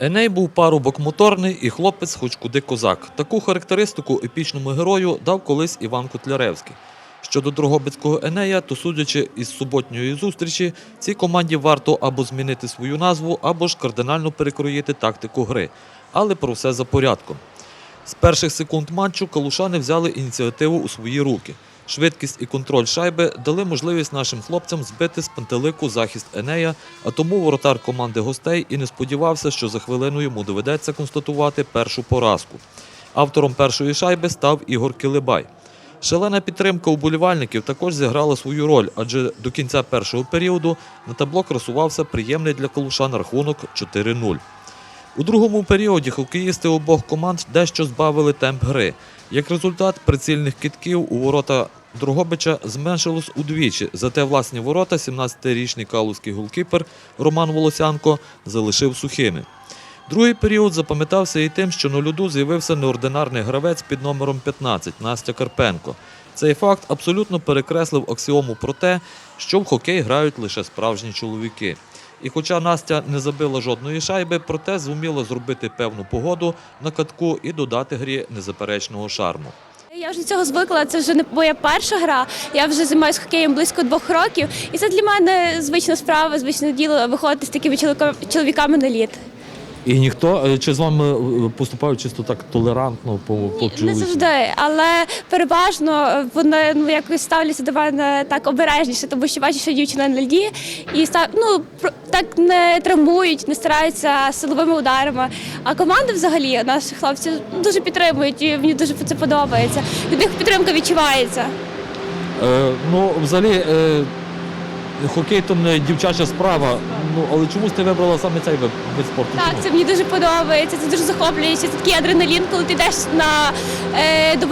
Еней був парубок моторний і хлопець хоч куди козак. Таку характеристику епічному герою дав колись Іван Котляревський. Щодо Дрогобицького Енея, то судячи із суботньої зустрічі, цій команді варто або змінити свою назву, або ж кардинально перекроїти тактику гри. Але про все за порядком. З перших секунд матчу калушани взяли ініціативу у свої руки. Швидкість і контроль шайби дали можливість нашим хлопцям збити з пантелику захист Енея, а тому воротар команди гостей і не сподівався, що за хвилину йому доведеться констатувати першу поразку. Автором першої шайби став Ігор Килибай. Шалена підтримка уболівальників також зіграла свою роль, адже до кінця першого періоду на табло красувався приємний для калушан рахунок 4-0. У другому періоді хокеїсти обох команд дещо збавили темп гри. Як результат, прицільних китків у ворота Дрогобича зменшилось удвічі, зате власні ворота 17-річний калузький голкіпер Роман Волосянко залишив сухими. Другий період запам'ятався і тим, що на льоду з'явився неординарний гравець під номером 15 Настя Карпенко. Цей факт абсолютно перекреслив аксіому про те, що в хокей грають лише справжні чоловіки. І хоча Настя не забила жодної шайби, проте зуміла зробити певну погоду на катку і додати грі незаперечного шарму. Я вже цього звикла. Це вже не моя перша гра. Я вже займаюся хокеєм близько двох років, і це для мене звична справа, звичне діло виходити з такими чоловіками на лід. І ніхто е, чи з вами поступають чисто так толерантно по, по Не завжди, але переважно вони ну якось ставляться до мене так обережніше, тому що бачать, що дівчина на льді, і став, ну так не травмують, не стараються силовими ударами. А команди взагалі наші хлопці дуже підтримують, і мені дуже це подобається. Від них підтримка відчувається. Е, ну, взагалі, е, хокей то не дівчача справа. Ну, але чомусь ти вибрала саме цей вид, спорту? Так, це мені дуже подобається. Це дуже захоплююче. Це такий адреналін, коли ти йдеш на е, до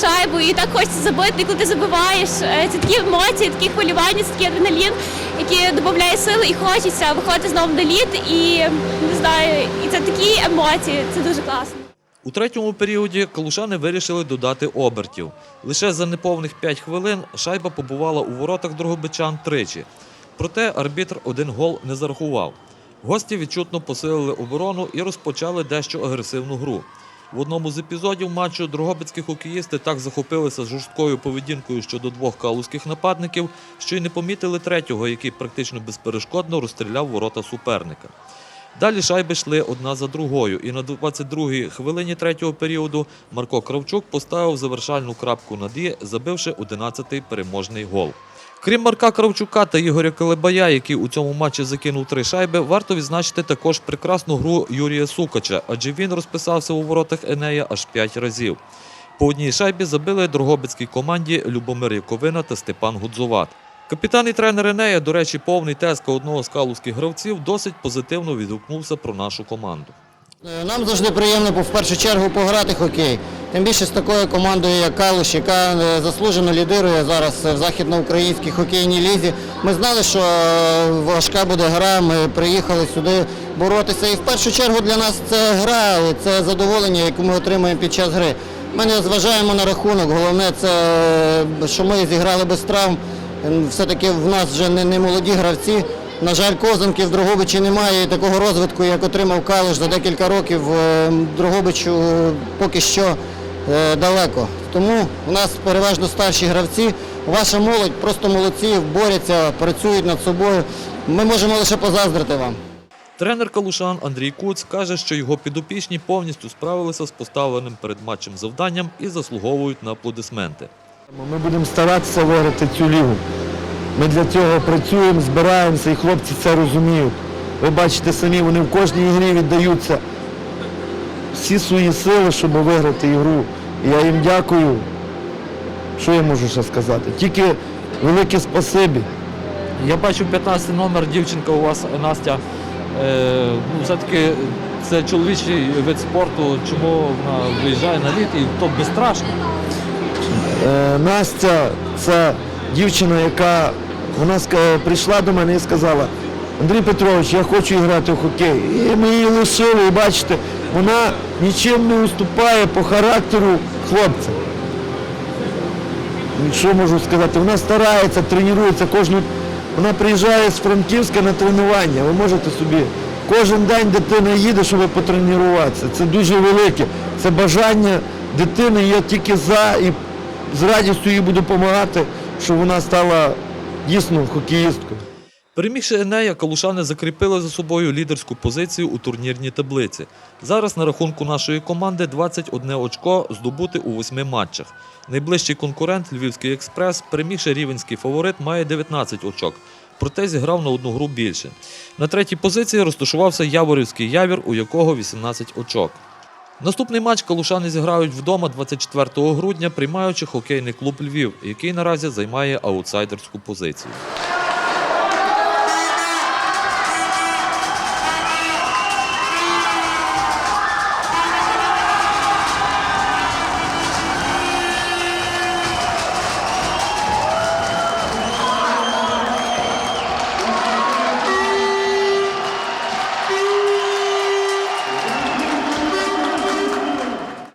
шайбу і так хочеться забити, і коли ти забиваєш. Е, це такі емоції, такі хвилювання, це такий адреналін, який додає сили і хочеться виходити знову на лід. І не знаю, і це такі емоції. Це дуже класно. У третьому періоді калушани вирішили додати обертів. Лише за неповних 5 хвилин шайба побувала у воротах Дрогобичан тричі. Проте арбітр один гол не зарахував. Гості відчутно посилили оборону і розпочали дещо агресивну гру. В одному з епізодів матчу дрогобицькі хокеїсти так захопилися жорсткою поведінкою щодо двох калузьких нападників, що й не помітили третього, який практично безперешкодно розстріляв ворота суперника. Далі шайби йшли одна за другою, і на 22-й хвилині третього періоду Марко Кравчук поставив завершальну крапку над «і», забивши 11-й переможний гол. Крім Марка Кравчука та Ігоря Калебая, який у цьому матчі закинув три шайби, варто відзначити також прекрасну гру Юрія Сукача, адже він розписався у воротах Енея аж п'ять разів. По одній шайбі забили Дрогобицькій команді Любомир Яковина та Степан Гудзоват. Капітан і тренер Енея, до речі, повний тезка одного з калузьких гравців, досить позитивно відгукнувся про нашу команду. Е, Нам завжди приємно в першу чергу пограти хокей. Тим більше з такою командою, як Калуш, яка е, заслужено лідирує зараз в західноукраїнській хокейній лізі. Ми знали, що е, важка буде гра. Ми приїхали сюди боротися. І в першу чергу для нас це гра, це задоволення, яке ми отримуємо під час гри. Ми не зважаємо на рахунок. Головне, це е, що ми зіграли без травм. Е, Все-таки в нас вже не, не молоді гравці. На жаль, Козанки в Дрогобичі немає такого розвитку, як отримав Калиш за декілька років. Е, Дрогобичу е, поки що е, далеко. Тому у нас переважно старші гравці. Ваша молодь просто молодці, борються, працюють над собою. Ми можемо лише позаздрити вам. Тренер Калушан Андрій Куц каже, що його підопічні повністю справилися з поставленим перед матчем завданням і заслуговують на аплодисменти. Ми будемо старатися виграти цю лігу. Ми для цього працюємо, збираємося, і хлопці це розуміють. Ви бачите самі, вони в кожній грі віддаються всі свої сили, щоб виграти ігру. І я їм дякую. Що я можу ще сказати? Тільки велике спасибі. Я бачу 15 номер, дівчинка у вас Настя. Е, ну, все-таки це чоловічий вид спорту, чому вона виїжджає на лід і то безстрашно. Е, Настя це дівчина, яка вона прийшла до мене і сказала, Андрій Петрович, я хочу грати в хокей. І ми її лишили, і бачите, вона нічим не уступає по характеру хлопця. Що можу сказати? Вона старається, тренується кожну. Вона приїжджає з Франківська на тренування. Ви можете собі Кожен день дитина їде, щоб потренуватися. Це дуже велике. Це бажання дитини. Я тільки за і з радістю їй буду допомагати, щоб вона стала дійсно хокеїсткою. Перемігши Енея, калушани закріпили за собою лідерську позицію у турнірній таблиці. Зараз на рахунку нашої команди 21 очко здобути у восьми матчах. Найближчий конкурент Львівський експрес, перемігши рівенський фаворит, має 19 очок. Проте зіграв на одну гру більше. На третій позиції розташувався Яворівський явір, у якого 18 очок. Наступний матч калушани зіграють вдома 24 грудня, приймаючи хокейний клуб Львів, який наразі займає аутсайдерську позицію.